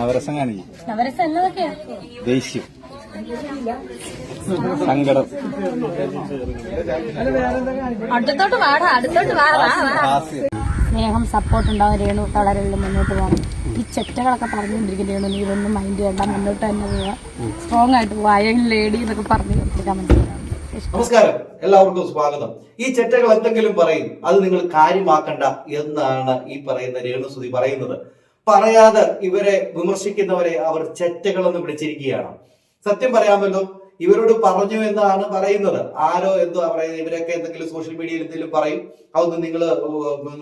നവരസം കാണിക്കും നവരസം എന്നതൊക്കെയാ? ദേഷ്യം. സങ്കടം. അടുത്തോട്ട് വാടാ അടുത്തോട്ട് സ്നേഹം സപ്പോർട്ട് ഉണ്ടാവും. രേണു തളരലിൽ മുന്നോട്ട് പോകണം ഈ ചെറ്റകളൊക്കെ പറഞ്ഞുകൊണ്ടിരിക്കുന്ന രേണു. നീ ഇതൊന്നും മൈൻഡ് ചെയ്യണ്ട മുന്നോട്ട് തന്നെ പോവാ. സ്ട്രോങ് ആയിട്ട് പോവാ. അയൺ ലേഡി എന്നൊക്കെ പറഞ്ഞു കൊടുത്തിരിക്കാൻ മനസ്സിലാവും നമസ്കാരം. എല്ലാവർക്കും സ്വാഗതം. ഈ ചെറ്റകൾ എന്തെങ്കിലും പറയും അത് നിങ്ങൾ കാര്യമാക്കണ്ട എന്നാണ് ഈ പറയുന്ന രേണുസുതി പറയുന്നത്. പറയാതെ ഇവരെ വിമർശിക്കുന്നവരെ അവർ ചെറ്റകളെന്ന് വിളിച്ചിരിക്കുകയാണ്. സത്യം പറയാമല്ലോ ഇവരോട് പറഞ്ഞു എന്നാണ് പറയുന്നത്. ആരോ എന്തോ പറയുന്നത് ഇവരൊക്കെ എന്തെങ്കിലും സോഷ്യൽ മീഡിയയിൽ എന്തെങ്കിലും പറയും അതൊന്നും നിങ്ങൾ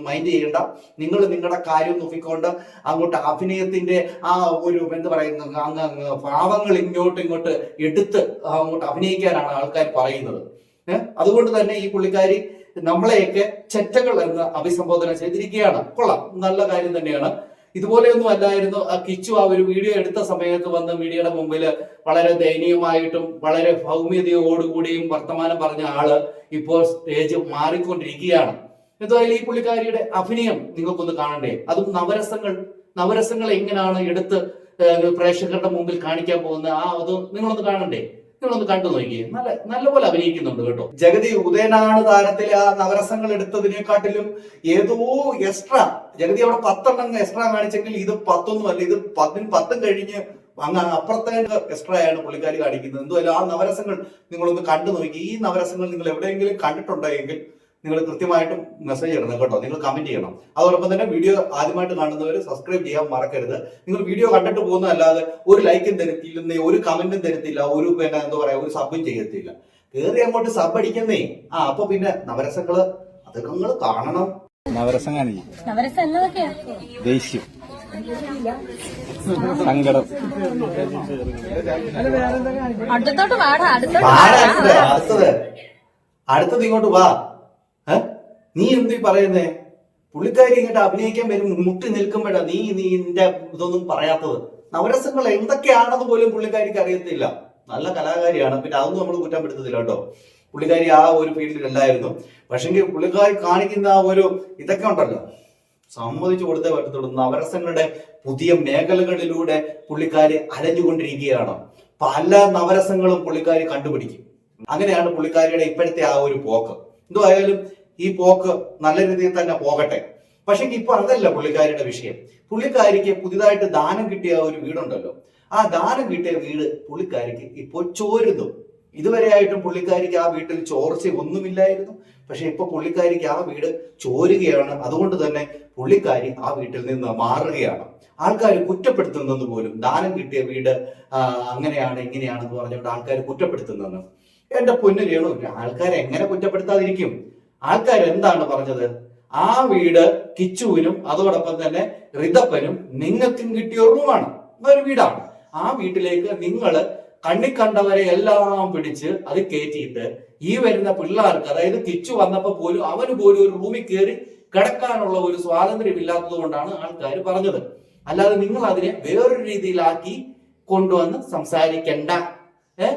മൈൻഡ് ചെയ്യണ്ട. നിങ്ങൾ നിങ്ങളുടെ കാര്യം നോക്കിക്കൊണ്ട് അങ്ങോട്ട് അഭിനയത്തിന്റെ ആ ഒരു എന്ത് പറയുന്ന അങ്ങ് ഭാവങ്ങൾ ഇങ്ങോട്ട് ഇങ്ങോട്ട് എടുത്ത് അങ്ങോട്ട് അഭിനയിക്കാനാണ് ആൾക്കാർ പറയുന്നത്. അതുകൊണ്ട് തന്നെ ഈ പുള്ളിക്കാരി നമ്മളെയൊക്കെ ചെറ്റകൾ എന്ന് അഭിസംബോധന ചെയ്തിരിക്കുകയാണ്. കൊള്ളാം നല്ല കാര്യം തന്നെയാണ്. ഇതുപോലെയൊന്നും അല്ലായിരുന്നു. ആ കിച്ചു ആ ഒരു വീഡിയോ എടുത്ത സമയത്ത് വന്ന് മീഡിയയുടെ മുമ്പിൽ വളരെ ദയനീയമായിട്ടും വളരെ ഭൗമ്യതയോടുകൂടിയും വർത്തമാനം പറഞ്ഞ ആൾ ഇപ്പോൾ സ്റ്റേജ് മാറിക്കൊണ്ടിരിക്കുകയാണ്. എന്തായാലും ഈ പുള്ളിക്കാരിയുടെ അഭിനയം നിങ്ങൾക്കൊന്ന് കാണണ്ടേ? അതും നവരസങ്ങൾ നവരസങ്ങൾ എങ്ങനെയാണ് എടുത്ത് പ്രേക്ഷകരുടെ മുമ്പിൽ കാണിക്കാൻ പോകുന്നത്? ആ അത് നിങ്ങളൊന്ന് കാണണ്ടേ? നിങ്ങളൊന്ന് കണ്ടു നോക്കിയേ. നല്ല നല്ലപോലെ അഭിനയിക്കുന്നുണ്ട് കേട്ടോ. ജഗതി ഉദയനാണ് താരത്തിലെ ആ നവരസങ്ങൾ എടുത്തതിനെക്കാട്ടിലും ഏതോ എക്സ്ട്രാ ജഗതി അവിടെ പത്തെണ്ണം എക്സ്ട്രാ കാണിച്ചെങ്കിൽ ഇത് പത്തൊന്നും അല്ല ഇത് പത്തിന് പത്തും കഴിഞ്ഞ് അങ്ങ് അപ്പുറത്തെ എക്സ്ട്രാ ആണ് പുള്ളിക്കാരി കാണിക്കുന്നത്. എന്തുമല്ല ആ നവരസങ്ങൾ നിങ്ങളൊന്ന് കണ്ടു നോക്കി. ഈ നവരസങ്ങൾ നിങ്ങൾ എവിടെയെങ്കിലും കണ്ടിട്ടുണ്ടോ എങ്കിൽ നിങ്ങൾ കൃത്യമായിട്ടും മെസ്സേജ് ഇടണം കേട്ടോ. നിങ്ങൾ കമന്റ് ചെയ്യണം. അതോടൊപ്പം തന്നെ വീഡിയോ ആദ്യമായിട്ട് കാണുന്നവർ സബ്സ്ക്രൈബ് ചെയ്യാൻ മറക്കരുത്. നിങ്ങൾ വീഡിയോ കണ്ടിട്ട് പോകുന്നതല്ലാതെ ഒരു ലൈക്കും തരത്തില്ല ഒരു കമന്റും തരത്തില്ല ഒരു പിന്നെ എന്താ പറയാ ഒരു സബും ചെയ്യത്തില്ല. കയറി അങ്ങോട്ട് സബ് അടിക്കുന്നേ. ആ അപ്പൊ പിന്നെ നവരസങ്ങൾ അതൊക്കെ നിങ്ങൾ കാണണം. നവരസം കാണിക്കും നവരസം ദേഷ്യം സങ്കടം. അടുത്തോട്ട് അടുത്തത്? ഇങ്ങോട്ട് വാ? നീ എന്ത് പറയുന്നേ? പുള്ളിക്കാരി ഇങ്ങോട്ട് അഭിനയിക്കാൻ വരും മുട്ടി നിൽക്കുമ്പോഴാ നീ നീ നിന്റെ ഇതൊന്നും പറയാത്തത്. നവരസങ്ങൾ എന്തൊക്കെയാണെന്ന് പോലും പുള്ളിക്കാരിക്ക് അറിയത്തില്ല. നല്ല കലാകാരിയാണ്. പിന്നെ അതൊന്നും നമ്മൾ കുറ്റപ്പെടുത്തത്തില്ല കേട്ടോ. പുള്ളിക്കാരി ആ ഒരു ഫീൽഡിലല്ലായിരുന്നു പക്ഷെങ്കിൽ പുള്ളിക്കാരി കാണിക്കുന്ന ആ ഒരു ഇതൊക്കെ ഉണ്ടല്ലോ. സമ്മതിച്ചു കൊടുത്തേ പറ്റത്തുള്ളൂ. നവരസങ്ങളുടെ പുതിയ മേഖലകളിലൂടെ പുള്ളിക്കാരി അലഞ്ഞുകൊണ്ടിരിക്കുകയാണ്. പല നവരസങ്ങളും പുള്ളിക്കാരി കണ്ടുപിടിക്കും. അങ്ങനെയാണ് പുള്ളിക്കാരിയുടെ ഇപ്പോഴത്തെ ആ ഒരു പോക്ക്. എന്തുമായാലും ഈ പോക്ക് നല്ല രീതിയിൽ തന്നെ പോകട്ടെ. പക്ഷെ ഇപ്പൊ അതല്ല പുള്ളിക്കാരിയുടെ വിഷയം. പുള്ളിക്കാരിക്ക് പുതിയതായിട്ട് ദാനം കിട്ടിയ ഒരു വീടുണ്ടല്ലോ. ആ ദാനം കിട്ടിയ വീട് പുള്ളിക്കാരിക്ക് ഇപ്പോൾ ചോരുന്നു. ഇതുവരെയായിട്ടും പുള്ളിക്കാരിക്ക് ആ വീട്ടിൽ ചോർച്ച ഒന്നുമില്ലായിരുന്നു. പക്ഷെ ഇപ്പൊ പുള്ളിക്കാരിക്ക് ആ വീട് ചോരുകയാണ്. അതുകൊണ്ട് തന്നെ പുള്ളിക്കാരി ആ വീട്ടിൽ നിന്ന് മാറുകയാണ്. ആൾക്കാർ കുറ്റപ്പെടുത്തുന്നത് പോലും ദാനം കിട്ടിയ വീട് അങ്ങനെയാണ് ഇങ്ങനെയാണെന്ന് പറഞ്ഞുകൊണ്ട് ആൾക്കാർ കുറ്റപ്പെടുത്തുന്നത്. എന്റെ പൊന്നു രേണു ആൾക്കാരെ എങ്ങനെ കുറ്റപ്പെടുത്താതിരിക്കും? ആൾക്കാർ എന്താണ് പറഞ്ഞത്? ആ വീട് കിച്ചുവിനും അതോടൊപ്പം തന്നെ റിതപ്പനും നിങ്ങൾക്കും കിട്ടിയ റൂമാണ്. ഒരു വീടാണ്. ആ വീട്ടിലേക്ക് നിങ്ങൾ കണ്ണി കണ്ടവരെ എല്ലാം പിടിച്ച് അത് കയറ്റിയിട്ട് ഈ വരുന്ന പിള്ളേർക്ക് അതായത് കിച്ചു വന്നപ്പോ പോലും അവന് പോലും ഒരു റൂമിൽ കയറി കിടക്കാനുള്ള ഒരു സ്വാതന്ത്ര്യം ഇല്ലാത്തത് കൊണ്ടാണ് ആൾക്കാർ പറഞ്ഞത്. അല്ലാതെ നിങ്ങൾ അതിനെ വേറൊരു രീതിയിലാക്കി കൊണ്ടുവന്ന് സംസാരിക്കണ്ട. ഏ?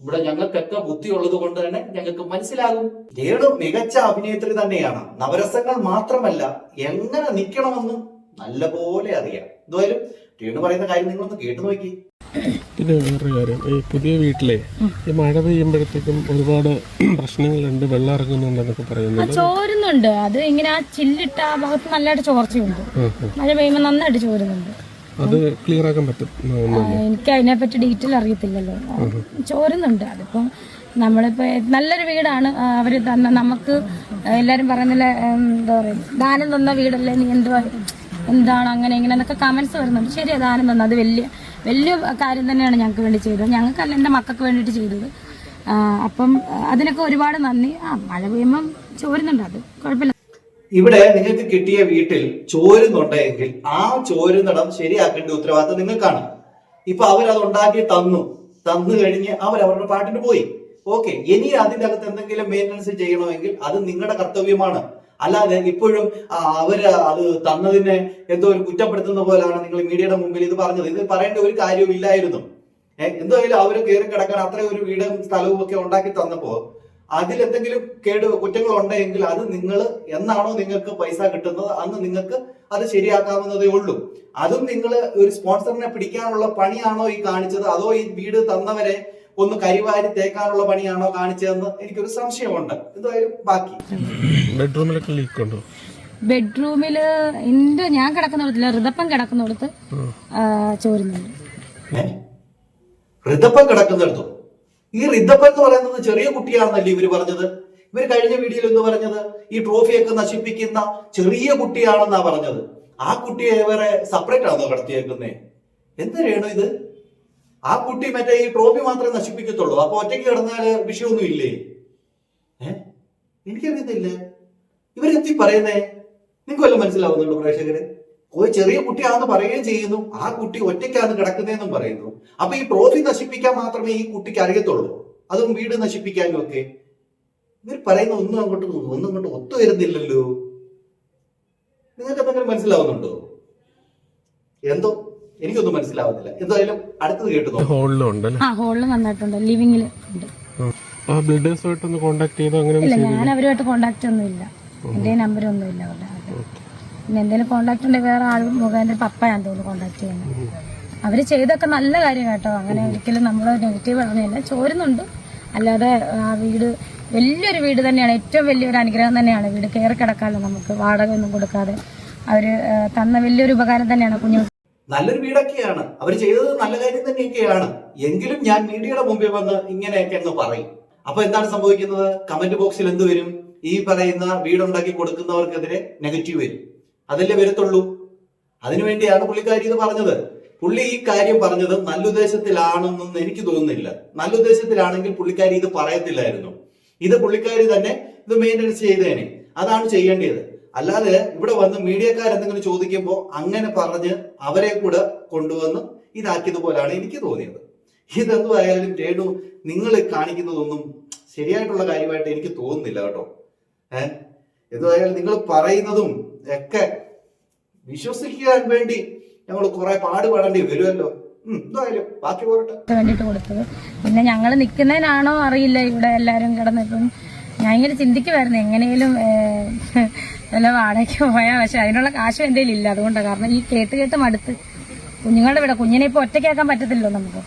ഇവിടെ ഞങ്ങൾക്കൊക്കെ ബുദ്ധിയുള്ളത് കൊണ്ട് തന്നെ ഞങ്ങൾക്ക് മനസ്സിലാകും. രേണു മികച്ച അഭിനേത്രി തന്നെയാണ്. നവരസങ്ങൾ മാത്രമല്ല എങ്ങനെ നിൽക്കണമെന്നും നല്ലപോലെ അറിയാം. എന്തായാലും രേണു പറയുന്ന കാര്യം നിങ്ങളൊന്ന് കേട്ടു നോക്കി. പിന്നെ വേറൊരു കാര്യം. ഈ പുതിയ വീട്ടിലെ ഈ മഴ പെയ്യുമ്പോഴത്തേക്കും ഒരുപാട് പ്രശ്നങ്ങളുണ്ട് വെള്ളം ഇറങ്ങുന്നുണ്ടെന്നൊക്കെ പറയുന്നുണ്ട്. ചോരുന്നുണ്ട്. അത് ഇങ്ങനെ ആ ചില്ലിട്ട ആ ഭാഗത്ത് നല്ലതായിട്ട് ചോർച്ചയുണ്ട്. മഴ പെയ്യുമ്പോൾ നന്നായിട്ട് ചോരുന്നുണ്ട്. അത് ക്ലിയർ ആക്കാൻ പറ്റും. എനിക്ക് അതിനെപ്പറ്റി ഡീറ്റെയിൽ അറിയത്തില്ലല്ലോ. ചോരുന്നുണ്ട്. അതിപ്പം നമ്മളിപ്പോ നല്ലൊരു വീടാണ്. അവർ അവർ തന്ന നമുക്ക് എല്ലാരും പറയുന്നില്ല എന്താ പറയുക ദാനം തന്ന വീടല്ലേ? നീ എന്തുവാ എന്താണ് അങ്ങനെ ഇങ്ങനെ എന്നൊക്കെ കമന്റ്സ് വരുന്നുണ്ട്. ശരിയാ ദാനം തന്ന. അത് വലിയ വലിയ കാര്യം തന്നെയാണ് ഞങ്ങൾക്ക് വേണ്ടി ചെയ്തത്. ഞങ്ങൾക്കല്ല എന്റെ മക്കൾക്ക് വേണ്ടിയിട്ട് ചെയ്തത്. അപ്പം അതിനൊക്കെ ഒരുപാട് നന്ദി. ആ മഴ പെയ്യുമ്പം ചോരുന്നുണ്ട് അത്. കുഴപ്പമില്ല. ഇവിടെ നിങ്ങൾക്ക് കിട്ടിയ വീട്ടിൽ ചോരുന്നുണ്ടെങ്കിൽ ആ ചോരുന്നിടം ശരിയാക്കേണ്ട ഉത്തരവാദിത്തം നിങ്ങൾക്കാണ്. ഇപ്പൊ അവരത് ഉണ്ടാക്കി തന്നു. തന്നു കഴിഞ്ഞ് അവർ അവരുടെ പാട്ടിന് പോയി. ഓക്കെ ഇനി അതിന്റെ അകത്ത് എന്തെങ്കിലും മെയിന്റനൻസ് ചെയ്യണമെങ്കിൽ അത് നിങ്ങളുടെ കർത്തവ്യമാണ്. അല്ലാതെ ഇപ്പോഴും അവർ അത് തന്നതിനെ എന്തോ ഒരു കുറ്റപ്പെടുത്തുന്ന പോലെയാണ് നിങ്ങൾ മീഡിയയുടെ മുമ്പിൽ ഇത് പറഞ്ഞത്. ഇത് പറയേണ്ട ഒരു കാര്യവും ഇല്ലായിരുന്നു. എന്തായാലും അവർ കയറി കിടക്കാൻ അത്രയും ഒരു വീടും സ്ഥലവും ഒക്കെ ഉണ്ടാക്കി തന്നപ്പോ അതിൽ എന്തെങ്കിലും കേട് കുറ്റങ്ങൾ ഉണ്ടെങ്കിൽ അത് നിങ്ങൾ എന്നാണോ നിങ്ങൾക്ക് പൈസ കിട്ടുന്നത് അന്ന് നിങ്ങൾക്ക് അത് ശരിയാക്കാവുന്നതേ ഉള്ളൂ. അതും നിങ്ങൾ ഒരു സ്പോൺസറിനെ പിടിക്കാനുള്ള പണിയാണോ ഈ കാണിച്ചത്? അതോ ഈ വീട് തന്നവരെ ഒന്ന് കരിവാരി തേക്കാനുള്ള പണിയാണോ കാണിച്ചതെന്ന് എനിക്കൊരു സംശയമുണ്ട്. എന്തായാലും ബാക്കി. ബെഡ്റൂമിലൊക്കെ ലീക്ക് ഉണ്ടോ? ബെഡ്റൂമിൽ എന്റെ ഞാൻ കിടക്കുന്നിടത്തില്ല ഋതപ്പം കിടക്കുന്നിടത്ത് ചോരുന്നുണ്ട്. ഹൃദപ്പം കിടക്കുന്നിടത്തോ? ഈ ഋതപ്പൻ എന്ന് പറയുന്നത് ചെറിയ കുട്ടിയാണെന്നല്ലേ ഇവർ പറഞ്ഞത്. ഇവർ കഴിഞ്ഞ വീഡിയോയിൽ എന്ന് പറഞ്ഞത്? ഈ ട്രോഫിയൊക്കെ നശിപ്പിക്കുന്ന ചെറിയ കുട്ടിയാണെന്നാ പറഞ്ഞത്. ആ കുട്ടിയെ വേറെ സെപ്പറേറ്റ് ആണോ കടത്തിയേക്കുന്നേ? എന്തിനാണ് ഇത്? ആ കുട്ടി മറ്റേ ഈ ട്രോഫി മാത്രമേ നശിപ്പിക്കത്തുള്ളൂ. അപ്പൊ ഒറ്റയ്ക്ക് കിടന്നാൽ വിഷയമൊന്നും ഇല്ലേ? ഏ? എനിക്കറിയത്തില്ല. ഇവരെന്തി പറയുന്നേ? നിങ്ങൾക്ക് വല്ലതും മനസ്സിലാവുന്നുണ്ടോ പ്രേക്ഷകര്? ഒരു ചെറിയ കുട്ടിയാണെന്ന് പറയുകയും ചെയ്യുന്നു. ആ കുട്ടി ഒറ്റയ്ക്കാണ് കിടക്കുന്നതെന്നും പറയുന്നു. അപ്പൊ ഈ ട്രോഫി നശിപ്പിക്കാൻ മാത്രമേ ഈ കുട്ടിക്ക് അറിയത്തുള്ളൂ. അതും വീട് നശിപ്പിക്കാനും ഒക്കെ. ഇവർ പറയുന്ന ഒന്നും അങ്ങോട്ട് ഒന്നും അങ്ങോട്ട് ഒത്തു വരുന്നില്ലല്ലോ. നിങ്ങൾക്ക് എന്തെങ്കിലും മനസ്സിലാവുന്നുണ്ടോ? എന്തോ? എനിക്കൊന്നും മനസ്സിലാവുന്നില്ല. എന്തായാലും അടുത്തത് കേട്ടു നോക്കാം. ഹോളിലും ഉണ്ടല്ലേ ആ ഹോളിൽ നന്നായിട്ടുണ്ട് ലിവിംഗിൽ ഉണ്ട്. ആ. ആ ബിൽഡേഴ്സുമായിട്ടൊന്ന് കോണ്ടാക്ട് ചെയ്തോ? അങ്ങനെ ഞാൻ അവരുമായിട്ട് കോണ്ടാക്ട് ഒന്നും ഇല്ല എന്റെ നമ്പർ ഒന്നും ഇല്ല അവരുടെ. പിന്നെ എന്തെങ്കിലും കോണ്ടാക്ട് ഉണ്ടെങ്കിൽ വേറെ ആൾ മുഖേന പപ്പയാന്ന് തോന്നുന്നു കോണ്ടാക്ട് ചെയ്യുന്നത് അവർ ചെയ്തൊക്കെ നല്ല കാര്യം കേട്ടോ. അങ്ങനെ ഒരിക്കലും നമ്മൾ നെഗറ്റീവ് പറഞ്ഞില്ല ചോരുന്നുണ്ട്. അല്ലാതെ ആ വീട് വലിയൊരു വീട് തന്നെയാണ്. ഏറ്റവും വലിയൊരു അനുഗ്രഹം തന്നെയാണ്. വീട് കയറി കിടക്കാമല്ലോ നമുക്ക് വാടക ഒന്നും കൊടുക്കാതെ അവർ തന്ന വലിയൊരു ഉപകാരം തന്നെയാണ് കുഞ്ഞു നല്ലൊരു വീടൊക്കെയാണ്. അവർ ചെയ്തത് നല്ല കാര്യം തന്നെയൊക്കെയാണ്. എങ്കിലും ഞാൻ മീഡിയയുടെ മുമ്പിൽ വന്ന് ഇങ്ങനെയൊക്കെ എന്ന് പറയും. അപ്പൊ എന്താണ് സംഭവിക്കുന്നത്? കമന്റ് ബോക്സിൽ എന്ത് വരും? ഈ പറയുന്ന വീടുണ്ടാക്കി കൊടുക്കുന്നവർക്കെതിരെ നെഗറ്റീവ് വരും. അതല്ലേ വരത്തുള്ളൂ? അതിനുവേണ്ടിയാണ് പുള്ളിക്കാരി ഇത് പറഞ്ഞത്. പുള്ളി ഈ കാര്യം പറഞ്ഞത് നല്ലുദ്ദേശത്തിലാണെന്നൊന്നും എനിക്ക് തോന്നുന്നില്ല. നല്ലുദ്ദേശത്തിലാണെങ്കിൽ പുള്ളിക്കാരി ഇത് പറയത്തില്ലായിരുന്നു. ഇത് പുള്ളിക്കാരി തന്നെ ഇത് മെയിന്റനൻസ് ചെയ്തേനെ. അതാണ് ചെയ്യേണ്ടത്. അല്ലാതെ ഇവിടെ വന്ന് മീഡിയക്കാർ എന്തെങ്കിലും ചോദിക്കുമ്പോൾ അങ്ങനെ പറഞ്ഞ് അവരെ കൂടെ കൊണ്ടുവന്ന് ഇതാക്കിയതുപോലാണ് എനിക്ക് തോന്നിയത്. ഇതെന്തുമായാലും രേണു നിങ്ങൾ കാണിക്കുന്നതൊന്നും ശരിയായിട്ടുള്ള കാര്യമായിട്ട് എനിക്ക് തോന്നുന്നില്ല കേട്ടോ. ഏഹ് എന്തുമായാലും നിങ്ങൾ പറയുന്നതും ഒക്കെ വിശ്വസിക്കാൻ വേണ്ടി ഞങ്ങൾ കുറെ പാടുപാടേണ്ടി വരുമല്ലോ. കൊടുത്തത്. പിന്നെ ഞങ്ങൾ നിൽക്കുന്നതിനാണോ അറിയില്ല ഇവിടെ എല്ലാരും കിടന്നിപ്പം ഞാൻ ഇങ്ങനെ ചിന്തിക്കുമായിരുന്നു എങ്ങനെയും വല്ല വാടകയ്ക്ക് പോയാ പക്ഷെ അതിനുള്ള കാശും എന്റെ ഇല്ല. അതുകൊണ്ടാണ് കാരണം ഈ കേട്ട് കേട്ട് മടുത്ത്. കുഞ്ഞുങ്ങളുടെ ഇവിടെ കുഞ്ഞിനെ ഇപ്പൊ ഒറ്റയ്ക്കാക്കാൻ പറ്റത്തില്ലോ നമുക്ക്.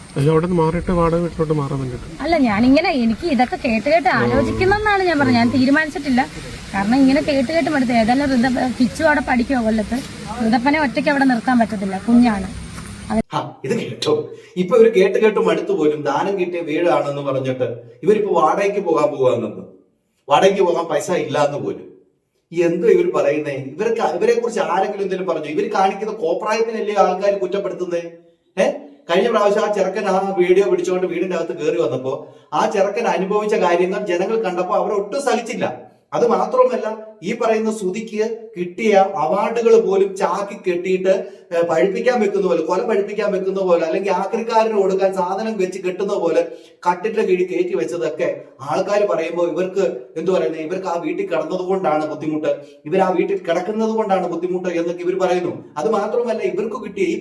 മാറിയിട്ട് വാടക വീട്ടിലോട്ട് മാറാൻ വേണ്ടിട്ട് അല്ല ഞാനിങ്ങനെ എനിക്ക് ഇതൊക്കെ കേട്ട് കേട്ട് ആലോചിക്കുന്നെന്നാണ് ഞാൻ പറഞ്ഞത്. ഞാൻ തീരുമാനിച്ചിട്ടില്ല. കാരണം ഇങ്ങനെ കേട്ട് കേട്ട് മടുത്ത് ഏതായാലും ഋത കിച്ചു അവിടെ പഠിക്കുമോ കൊല്ലത്ത്. ഋതപ്പനെ ഒറ്റയ്ക്ക് അവിടെ നിർത്താൻ പറ്റത്തില്ല. കുഞ്ഞാണ്. ഇത് കേട്ടോ. ഇപ്പൊ ഇവർ കേട്ട് കേട്ട് മടുത്തു പോലും ദാനം കിട്ടിയ വീടാണെന്ന് പറഞ്ഞിട്ട് ഇവരിപ്പോ വാടകയ്ക്ക് പോകാൻ പോകാന്നെന്ന് വാടകയ്ക്ക് പോകാൻ പൈസ ഇല്ലാന്ന് പോലും. എന്തോ ഇവർ പറയുന്നേ? ഇവർക്ക് ഇവരെ കുറിച്ച് ആരെങ്കിലും എന്തെങ്കിലും പറഞ്ഞു? ഇവർ കാണിക്കുന്ന കോപ്രായത്തിനല്ലേ ആൾക്കാർ കുറ്റപ്പെടുത്തുന്നത് ഏഹ് കഴിഞ്ഞ പ്രാവശ്യം ആ ചെറുക്കൻ ആ വീഡിയോ പിടിച്ചുകൊണ്ട് വീടിന്റെ അകത്ത് കയറി വന്നപ്പോ ആ ചെറുക്കൻ അനുഭവിച്ച കാര്യങ്ങൾ ജനങ്ങൾ കണ്ടപ്പോ അവർ ഒട്ടും സഹിച്ചില്ല. അത് മാത്രമല്ല ഈ പറയുന്ന സുതിക്ക് കിട്ടിയ അവാർഡുകൾ പോലും ചാക്കി കെട്ടിയിട്ട് പഴിപ്പിക്കാൻ വെക്കുന്ന പോലെ കൊല പഴിപ്പിക്കാൻ വെക്കുന്ന പോലെ അല്ലെങ്കിൽ ആക്രിക്കാരന് കൊടുക്കാൻ സാധനം വെച്ച് കെട്ടുന്ന പോലെ കട്ടിന്റെ കീഴിൽ കയറ്റി വെച്ചതൊക്കെ ആൾക്കാർ പറയുമ്പോൾ ഇവർക്ക് എന്തു പറയുന്നത്? ഇവർക്ക് ആ വീട്ടിൽ കിടന്നത് കൊണ്ടാണ് ബുദ്ധിമുട്ട്. ഇവർ ആ വീട്ടിൽ കിടക്കുന്നത് കൊണ്ടാണ് ബുദ്ധിമുട്ട് എന്നൊക്കെ ഇവർ പറയുന്നു. അത് മാത്രമല്ല ഇവർക്ക് കിട്ടിയ ഈ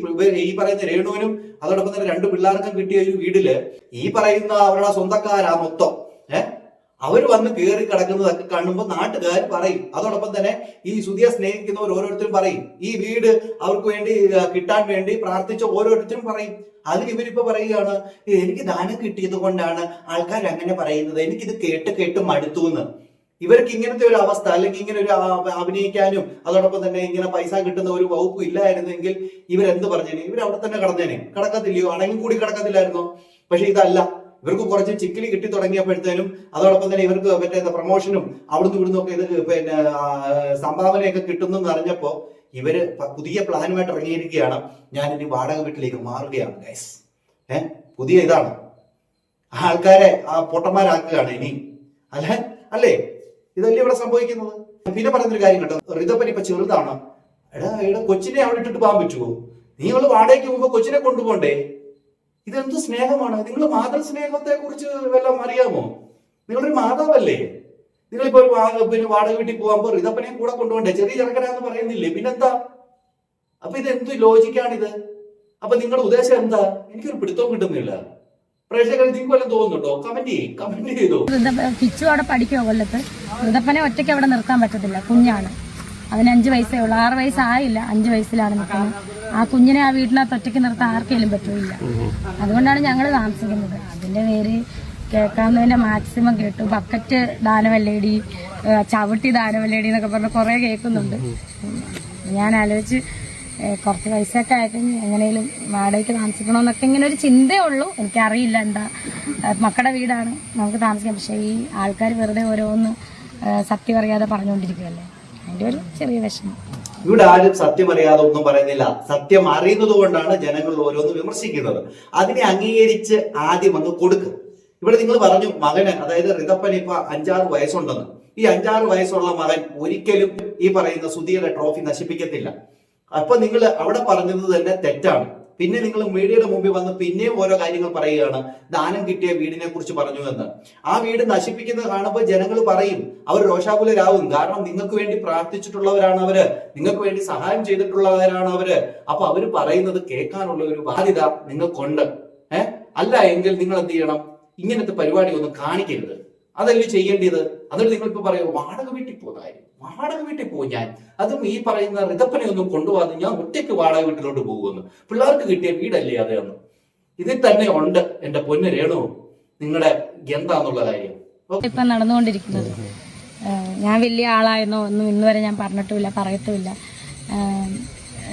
ഈ പറയുന്ന രേണുവിനും അതോടൊപ്പം തന്നെ രണ്ട് പിള്ളേർക്കും കിട്ടിയ ഒരു വീട്ടിൽ ഈ പറയുന്ന അവരുടെ സ്വന്തക്കാരാ മൊത്തം. ഏഹ് അവർ വന്ന് കയറി കിടക്കുന്നതൊക്കെ കാണുമ്പോൾ നാട്ടുകാർ പറയും. അതോടൊപ്പം തന്നെ ഈ സുധിയെ സ്നേഹിക്കുന്നവർ ഓരോരുത്തരും പറയും. ഈ വീട് അവർക്ക് വേണ്ടി കിട്ടാൻ വേണ്ടി പ്രാർത്ഥിച്ച ഓരോരുത്തരും പറയും. അതിൽ ഇവരിപ്പോ പറയുകയാണ് എനിക്ക് ദാനം കിട്ടിയത് കൊണ്ടാണ് ആൾക്കാർ അങ്ങനെ പറയുന്നത്. എനിക്കിത് കേട്ട് കേട്ട് മടുത്തു എന്ന് ഇവർക്ക് ഇങ്ങനത്തെ ഒരു അവസ്ഥ അല്ലെങ്കിൽ ഇങ്ങനെ ഒരു അഭിനയിക്കാനും അതോടൊപ്പം തന്നെ ഇങ്ങനെ പൈസ കിട്ടുന്ന ഒരു വകുപ്പ് ഇല്ലായിരുന്നെങ്കിൽ ഇവരെന്ത് പറഞ്ഞേനെ? ഇവർ അവിടെ തന്നെ കടന്നേനെ. കിടക്കത്തില്ലയോ? അടങ്ങി കൂടി കിടക്കത്തില്ലായിരുന്നോ? പക്ഷെ ഇതല്ല. ഇവർക്ക് കുറച്ച് ചിക്കിലി കിട്ടി തുടങ്ങിയപ്പോഴത്തേനും അതോടൊപ്പം തന്നെ ഇവർക്ക് മറ്റേ പ്രൊമോഷനും അവിടുന്ന് ഇവിടുന്ന് ഒക്കെ ഇത് പിന്നെ സംഭാവനയൊക്കെ കിട്ടുന്നെന്ന് അറിഞ്ഞപ്പോ ഇവർ പുതിയ പ്ലാനുമായിട്ട് ഇറങ്ങിയിരിക്കുകയാണ്. ഞാൻ ഇനി വാടക വീട്ടിലേക്ക് മാറുകയാണ് ഗൈസ് ഏ? പുതിയ ഇതാണ്. ആൾക്കാരെ ആ പൊട്ടന്മാരാക്കുകയാണ് ഇനി. അല്ല? അല്ലേ? ഇതല്ലേ ഇവിടെ സംഭവിക്കുന്നത്? പിന്നെ പറയുന്നൊരു കാര്യം കേട്ടോ. ഋതപ്പനി ഇപ്പൊ ചെറുതാണ്. എടാ എടാ കൊച്ചിനെ അവിടെ ഇട്ടിട്ട് പോകാൻ പറ്റുമോ നീ വാടകയ്ക്ക് പോകുമ്പോ കൊച്ചിനെ കൊണ്ടുപോണ്ടേ ഇതെന്ത് സ്നേഹമാണ്? നിങ്ങൾ മാതൃസ്നേഹത്തെ കുറിച്ച് വല്ലതും അറിയാമോ? നിങ്ങളൊരു മാതാവല്ലേ? നിങ്ങളിപ്പോ പിന്നെ വാടക വീട്ടിൽ പോകുമ്പോൾ ഇതപ്പനെയും കൂടെ കൊണ്ടുപോകണ്ടേ? ചെറിയ ചെറുക്കനാന്ന് പറയുന്നില്ലേ? പിന്നെന്താ? അപ്പൊ ഇത് എന്ത് ലോജിക്കാണിത്? അപ്പൊ നിങ്ങളുടെ ഉദ്ദേശം എന്താ? എനിക്കൊരു പിടുത്തവും കിട്ടുന്നില്ല. പ്രേക്ഷകർ നിങ്ങൾക്ക് വല്ലതും തോന്നുന്നുണ്ടോ? കമന്റ് ചെയ്യും. കമന്റ് ചെയ്തോ? അവിടെ പഠിക്കുമോ കൊല്ലത്ത്. ഋതപ്പനെ ഒറ്റയ്ക്ക് അവിടെ നിർത്താൻ പറ്റത്തില്ല. കുഞ്ഞാണ്. അതിന് അഞ്ച് വയസ്സേ ഉള്ളൂ ആറ് വയസ്സായില്ല. അഞ്ച് വയസ്സിലാണ് നിൽക്കുന്നത്. ആ കുഞ്ഞിനെ ആ വീട്ടിനകത്ത് ഒറ്റയ്ക്ക് നിർത്താൻ ആർക്കെങ്കിലും പറ്റില്ല. അതുകൊണ്ടാണ് ഞങ്ങൾ താമസിക്കുന്നത്. അതിന്റെ പേര് കേൾക്കാവുന്നതിന്റെ മാക്സിമം കേട്ടു. ബക്കറ്റ് ദാനവല്ലേടി ചവിട്ടി ദാനവല്ലേടി എന്നൊക്കെ പറഞ്ഞ് കുറേ കേൾക്കുന്നുണ്ട്. ഞാൻ ആലോചിച്ച് കുറച്ച് പൈസയൊക്കെ ആയിട്ട് എങ്ങനെയും വാടകയ്ക്ക് താമസിക്കണമെന്നൊക്കെ ഇങ്ങനെ ഒരു ചിന്തയേ ഉള്ളൂ. എനിക്കറിയില്ല എന്താ. മക്കളുടെ വീടാണ്. നമുക്ക് താമസിക്കാം. പക്ഷേ ഈ ആൾക്കാർ വെറുതെ ഓരോന്ന് സത്യം അറിയാതെ പറഞ്ഞുകൊണ്ടിരിക്കുകയല്ലേ? അതിന്റെ ഒരു ചെറിയ വിഷമം. ഇവിടെ ആരും സത്യം അറിയാതെ ഒന്നും പറയുന്നില്ല. സത്യം അറിയുന്നത് കൊണ്ടാണ് ജനങ്ങൾ ഓരോന്ന് വിമർശിക്കുന്നത്. അതിനെ അംഗീകരിച്ച് ആദ്യം അങ്ങ് കൊടുക്കുക ഇവിടെ നിങ്ങൾ പറഞ്ഞു മകന് അതായത് റിതപ്പന് ഇപ്പൊ അഞ്ചാറ് വയസ്സുണ്ടെന്ന്. ഈ അഞ്ചാറ് വയസ്സുള്ള മകൻ ഒരിക്കലും ഈ പറയുന്ന സുധീയുടെ ട്രോഫി നശിപ്പിക്കത്തില്ല. അപ്പൊ നിങ്ങൾ അവിടെ പറഞ്ഞത് തന്നെ തെറ്റാണ്. പിന്നെ നിങ്ങൾ മീഡിയയുടെ മുമ്പിൽ വന്ന് പിന്നെയും ഓരോ കാര്യങ്ങൾ പറയുകയാണ്. ദാനം കിട്ടിയ വീടിനെ കുറിച്ച് പറഞ്ഞു എന്ന്. ആ വീട് നശിപ്പിക്കുന്നത് കാണുമ്പോൾ ജനങ്ങൾ പറയും അവർ രോഷാകുലരാകും. കാരണം നിങ്ങൾക്ക് വേണ്ടി പ്രാർത്ഥിച്ചിട്ടുള്ളവരാണ് അവർ. നിങ്ങൾക്ക് വേണ്ടി സഹായം ചെയ്തിട്ടുള്ളവരാണ് അവർ. അപ്പൊ അവർ പറയുന്നത് കേൾക്കാനുള്ള ഒരു ബാധ്യത നിങ്ങൾക്കുണ്ട്. ഏഹ് അല്ല എങ്കിൽ നിങ്ങൾ എന്ത് ചെയ്യണം? ഇങ്ങനത്തെ പരിപാടി ഒന്നും കാണിക്കരുത്. അതല്ലേ ചെയ്യേണ്ടത്? എന്നിട്ട് നിങ്ങൾ ഇപ്പൊ പറയും വാടക വീട്ടിൽ പോകുന്ന വാടക വീട്ടിൽ പോകും ഞാൻ. അതും ഈ പറയുന്ന റിതപ്പനെ ഒന്നും കൊണ്ടുപോകാതെ ഞാൻ ഒറ്റയ്ക്ക് വാടക വീട്ടിലോട്ട് പോകുമെന്ന്. പിള്ളേർക്ക് കിട്ടിയ വീടല്ലേ അത് എന്ന്. ഇതിൽ തന്നെ ഉണ്ട് എന്റെ പൊന്ന് രേണു. നിങ്ങളുടെ എന്താന്നുള്ള കാര്യം. ഇപ്പൊ നടന്നുകൊണ്ടിരിക്കുന്നത്. ഞാൻ വലിയ ആളായിരുന്നോ ഒന്നും ഇന്ന് വരെ ഞാൻ പറഞ്ഞിട്ടുമില്ല പറയത്തുമില്ല.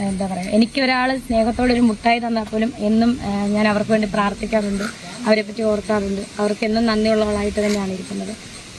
എന്താ പറയുക എനിക്ക് ഒരാൾ സ്നേഹത്തോടെ ഒരു മുട്ടായി തന്നാൽ പോലും എന്നും ഞാൻ അവർക്ക് വേണ്ടി പ്രാർത്ഥിക്കാറുണ്ട്. അവരെ പറ്റി ഓർക്കാറുണ്ട്. അവർക്ക് എന്നും നന്ദിയുള്ളവളായിട്ട് തന്നെയാണ് ഇരിക്കുന്നത്.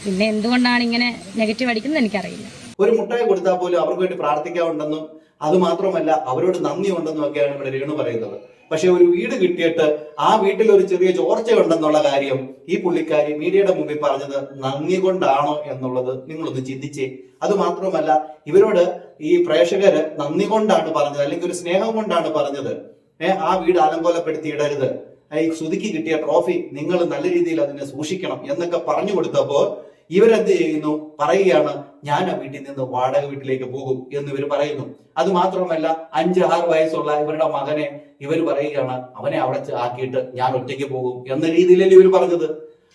പിന്നെ എന്തുകൊണ്ടാണ് ഇങ്ങനെ നെഗറ്റീവ് അടിക്കുന്നത് എനിക്കറിയില്ല. ഒരു മുട്ടായി കൊടുത്താൽ പോലും അവർക്ക് വേണ്ടി പ്രാർത്ഥിക്കാറുണ്ടെന്നും അത് മാത്രമല്ല അവരോട് നന്ദി ഉണ്ടെന്നും ഒക്കെയാണ് ഇവിടെ രേണു പറയുന്നത്. പക്ഷെ ഒരു വീട് കിട്ടിയിട്ട് ആ വീട്ടിൽ ഒരു ചെറിയ ചോർച്ച ഉണ്ടെന്നുള്ള കാര്യം ഈ പുള്ളിക്കാരി മീഡിയയുടെ മുമ്പിൽ പറഞ്ഞത് നന്ദി കൊണ്ടാണോ എന്നുള്ളത് നിങ്ങളൊന്ന് ചിന്തിച്ചേ. അത് മാത്രമല്ല ഇവരോട് ഈ പ്രേക്ഷകര് നന്ദി കൊണ്ടാണ് പറഞ്ഞത് അല്ലെങ്കിൽ ഒരു സ്നേഹം കൊണ്ടാണ് പറഞ്ഞത്. ഏഹ് ആ വീട് അലങ്കോലപ്പെടുത്തി ഇടരുത് ഈ സുതിക്ക് കിട്ടിയ ട്രോഫി നിങ്ങൾ നല്ല രീതിയിൽ അതിനെ സൂക്ഷിക്കണം എന്നൊക്കെ പറഞ്ഞു കൊടുത്തപ്പോൾ ഇവരെന്ത് ചെയ്യുന്നു? പറയുകയാണ് ഞാൻ ആ വീട്ടിൽ നിന്ന് വാടക വീട്ടിലേക്ക് പോകും എന്ന് ഇവർ പറയുന്നു. അത് മാത്രമല്ല അഞ്ച് ആറ് വയസ്സുള്ള ഇവരുടെ മകനെ ഇവർ പറയുകയാണ് അവനെ അവിടെ ആക്കിയിട്ട് ഞാൻ ഒറ്റയ്ക്ക് പോകും എന്ന രീതിയിലല്ലേ ഇവർ പറഞ്ഞത്.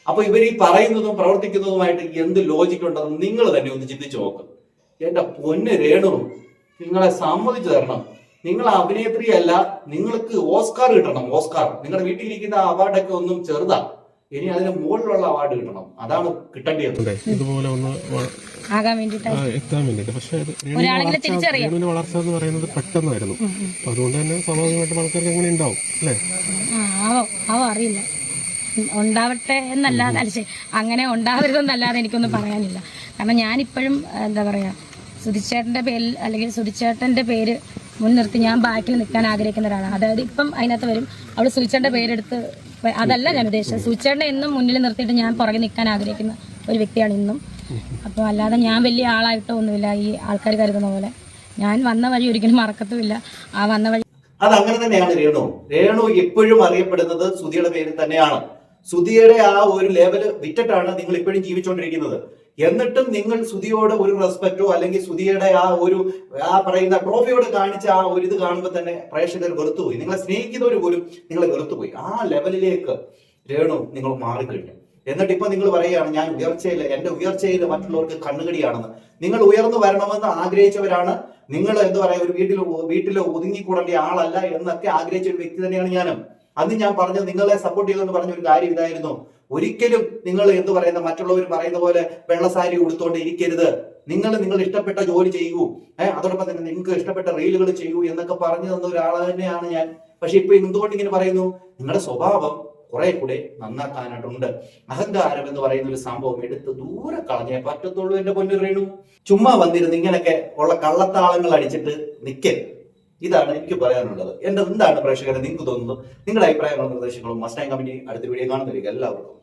അപ്പൊ ഇവർ ഈ പറയുന്നതും പ്രവർത്തിക്കുന്നതുമായിട്ട് എന്ത് ലോജിക് ഉണ്ടെന്ന് നിങ്ങൾ തന്നെ ഒന്ന് ചിന്തിച്ചു നോക്കും. എന്റെ പൊന്ന് രേണു നിങ്ങളെ സമ്മതിച്ചു തരണം. നിങ്ങൾ അഭിനേത്രി അല്ല നിങ്ങൾക്ക് ഓസ്കാർ കിട്ടണം ഓസ്കാർ. നിങ്ങളുടെ വീട്ടിലിരിക്കുന്ന അവാർഡൊക്കെ ഒന്നും ചെറുതാ. ഇനി അതിന് മുകളിലുള്ള അവാർഡ് കിട്ടണം. അതാണ് കിട്ടേണ്ടത്. ഇതുപോലെ ഒന്ന് ആകാൻ വേണ്ടിയിട്ട്. പക്ഷെ രേണുവിന്റെ വളർച്ച എന്ന് പറയുന്നത് പെട്ടെന്നായിരുന്നു. അതുകൊണ്ട് തന്നെ സ്വാഭാവികമായിട്ടും ആൾക്കാർക്ക് അങ്ങനെ ഉണ്ടാവും അല്ലേ? ആവോ. ആവോ അറിയില്ല. ഉണ്ടാവട്ടെ എന്നല്ലാതെ അങ്ങനെ ഉണ്ടാവരുതെന്നല്ലാതെ എനിക്കൊന്നും പറയാനില്ല. കാരണം ഞാനിപ്പോഴും എന്താ പറയാ സുധിച്ചേട്ടന്റെ പേരിൽ അല്ലെങ്കിൽ സുരിച്ചേട്ടന്റെ പേര് മുൻനിർത്തി ഞാൻ ബാക്കിൽ നിൽക്കാൻ ആഗ്രഹിക്കുന്ന ഒരാളാണ്. അതായത് ഇപ്പം അതിനകത്ത് വരും. അവൾ സുരിച്ചേട്ടന്റെ പേരെടുത്ത് അതല്ല ഞാൻ ഉദ്ദേശിച്ചത്. സുധിച്ചേട്ടനെ എന്നും മുന്നിൽ നിർത്തിയിട്ട് ഞാൻ പുറകെ നിൽക്കാൻ ആഗ്രഹിക്കുന്ന ഒരു വ്യക്തിയാണ് ഇന്നും. അപ്പോൾ അല്ലാതെ ഞാൻ വലിയ ആളായിട്ടോ ഒന്നുമില്ല. ഈ ആൾക്കാർ കരുതുന്ന പോലെ. ഞാൻ വന്ന വഴി ഒരിക്കലും മറക്കത്തുമില്ല. ആ വന്ന വഴി അത് അങ്ങനെ തന്നെയാണ് രേണു. രേണു എപ്പോഴും അറിയപ്പെടുന്നത് സുധിയുടെ പേരിൽ തന്നെയാണ്. സുധിയുടെ ആ ഒരു ലെവൽ വിറ്റിട്ടാണ് നിങ്ങൾ ഇപ്പോഴും ജീവിച്ചുകൊണ്ടിരിക്കുന്നത്. എന്നിട്ടും നിങ്ങൾ സുതിയോട് ഒരു റെസ്പെക്റ്റോ അല്ലെങ്കിൽ സുതിയുടെ ആ ഒരു ആ പറയുന്ന ട്രോഫിയോട് കാണിച്ച ആ ഒരു ഇത് കാണുമ്പോൾ തന്നെ പ്രേക്ഷകർ വെറുത്തുപോയി. നിങ്ങളെ സ്നേഹിക്കുന്നവർ പോലും നിങ്ങളെ വെറുത്തുപോയി. ആ ലെവലിലേക്ക് രേണു നിങ്ങൾ മാറിക്കഴിഞ്ഞു. എന്നിട്ട് ഇപ്പൊ നിങ്ങൾ പറയുകയാണ് ഞാൻ ഉയർച്ചയിൽ എന്റെ ഉയർച്ചയിൽ മറ്റുള്ളവർക്ക് കണ്ണുകടിയാണെന്ന്. നിങ്ങൾ ഉയർന്നു വരണമെന്ന് ആഗ്രഹിച്ചവരാണ്. നിങ്ങൾ എന്താ പറയാ ഒരു വീട്ടിൽ വീട്ടിൽ ഒതുങ്ങിക്കൂടേണ്ട ആളല്ല എന്നൊക്കെ ആഗ്രഹിച്ച ഒരു വ്യക്തി തന്നെയാണ് ഞാനും. അന്ന് ഞാൻ പറഞ്ഞത് നിങ്ങളെ സപ്പോർട്ട് ചെയ്തുകൊണ്ട് പറഞ്ഞ ഒരു കാര്യം ഇതായിരുന്നു. ഒരിക്കലും നിങ്ങൾ എന്ന് പറയുന്ന മറ്റുള്ളവർ പറയുന്ന പോലെ വെള്ളസാരി ഉടുത്തോണ്ട് ഇരിക്കരുത്. നിങ്ങൾ നിങ്ങൾ ഇഷ്ടപ്പെട്ട ജോലി ചെയ്യൂ. ഏഹ് അതോടൊപ്പം തന്നെ നിങ്ങൾക്ക് ഇഷ്ടപ്പെട്ട റീലുകൾ ചെയ്യൂ എന്നൊക്കെ പറഞ്ഞു തന്ന ഒരാൾ തന്നെയാണ് ഞാൻ. പക്ഷെ ഇപ്പൊ എന്തുകൊണ്ട് ഇങ്ങനെ പറയുന്നു? നിങ്ങളുടെ സ്വഭാവം കുറെ കൂടെ നന്നാക്കാനായിട്ടുണ്ട്. അഹങ്കാരം എന്ന് പറയുന്ന ഒരു സംഭവം എടുത്ത് ദൂരെ കളഞ്ഞേ പറ്റത്തുള്ളൂ എന്റെ പൊന്നു റീണു. ചുമ്മാ വന്നിരുന്ന് ഇങ്ങനെയൊക്കെ ഉള്ള കള്ളത്താളങ്ങൾ അടിച്ചിട്ട് നിൽക്കരുത് ഇതാണ് എനിക്ക് പറയാനുള്ളത്. എന്റെ എന്താണ് പ്രേക്ഷകരെ നിങ്ങൾക്ക് തോന്നുന്നത്? നിങ്ങളുടെ അഭിപ്രായങ്ങളും നിർദ്ദേശങ്ങളും മസ്റ്റാങ് കമ്പനി അടുത്ത വീഡിയോ കാണുന്നവർക്ക് എല്ലാവർക്കും